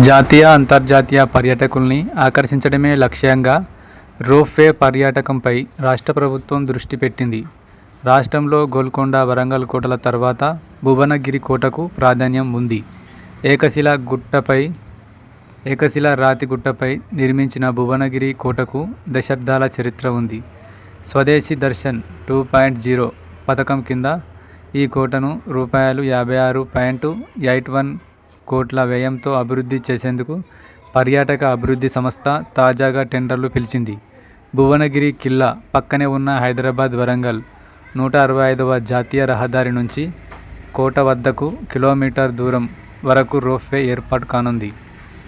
జాతీయ అంతర్జాతీయ పర్యాటకుల్ని ఆకర్షించడమే లక్ష్యంగా రోఫ్వే పర్యాటకంపై రాష్ట్ర ప్రభుత్వం దృష్టి పెట్టింది. రాష్ట్రంలో గోల్కొండ వరంగల్ కోటల తర్వాత భువనగిరి కోటకు ప్రాధాన్యం ఉంది. ఏకశిల గుట్టపై ఏకశిల రాతి గుట్టపై నిర్మించిన భువనగిరి కోటకు దశాబ్దాల చరిత్ర ఉంది. స్వదేశీ దర్శన్ టూ పాయింట్ జీరో పథకం కింద ఈ కోటను రూపాయలు యాభై ఆరు పాయింట్ ఎయిట్ వన్ కోట్ల వ్యయంతో అభివృద్ధి చేసేందుకు పర్యాటక అభివృద్ధి సంస్థ తాజాగా టెండర్లు పిలిచింది. భువనగిరి కిల్లా పక్కనే ఉన్న హైదరాబాద్ వరంగల్ నూట అరవై ఐదవ జాతీయ రహదారి నుంచి కోట వద్దకు కిలోమీటర్ దూరం వరకు రోప్వే ఏర్పాటు కానుంది.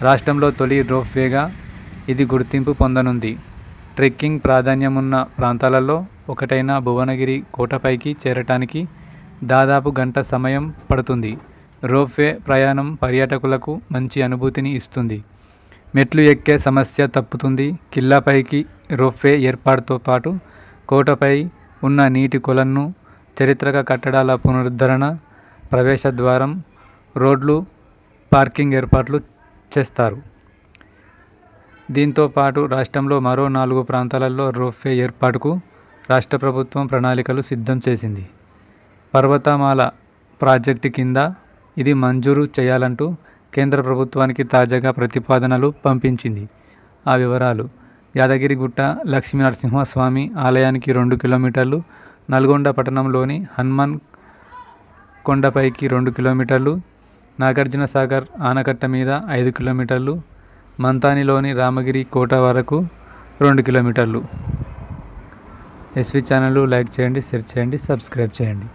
రాష్ట్రంలో తొలి రోప్వేగా ఇది గుర్తింపు పొందనుంది. ట్రెక్కింగ్ ప్రాధాన్యమున్న ప్రాంతాలలో ఒకటైన భువనగిరి కోటపైకి చేరటానికి దాదాపు గంట సమయం పడుతుంది. రోప్వే ప్రయాణం పర్యాటకులకు మంచి అనుభూతిని ఇస్తుంది. మెట్లు ఎక్కే సమస్య తప్పుతుంది. కిల్లాపైకి రోప్వే ఏర్పాటుతో పాటు కోటపై ఉన్న నీటి కొలను చరిత్రక కట్టడాల పునరుద్ధరణ ప్రవేశ ద్వారం రోడ్లు పార్కింగ్ ఏర్పాట్లు చేస్తారు. దీంతో పాటు రాష్ట్రంలో మరో నాలుగు ప్రాంతాలలో రోప్వే ఏర్పాటుకు రాష్ట్ర ప్రభుత్వం ప్రణాళికలు సిద్ధం చేసింది. పర్వతమాల ప్రాజెక్టు కింద ఇది మంజూరు చేయాలంటూ కేంద్ర ప్రభుత్వానికి తాజాగా ప్రతిపాదనలు పంపించింది. ఆ వివరాలు యాదగిరిగుట్ట లక్ష్మీనరసింహస్వామి ఆలయానికి రెండు కిలోమీటర్లు నల్గొండ పట్టణంలోని హనుమాన్ కొండపైకి రెండు కిలోమీటర్లు నాగార్జున సాగర్ ఆనకట్ట మీద ఐదు కిలోమీటర్లు మంతానిలోని రామగిరి కోట వరకు రెండు కిలోమీటర్లు. ఎస్వి ఛానల్ లైక్ చేయండి షేర్ చేయండి సబ్స్క్రైబ్ చేయండి.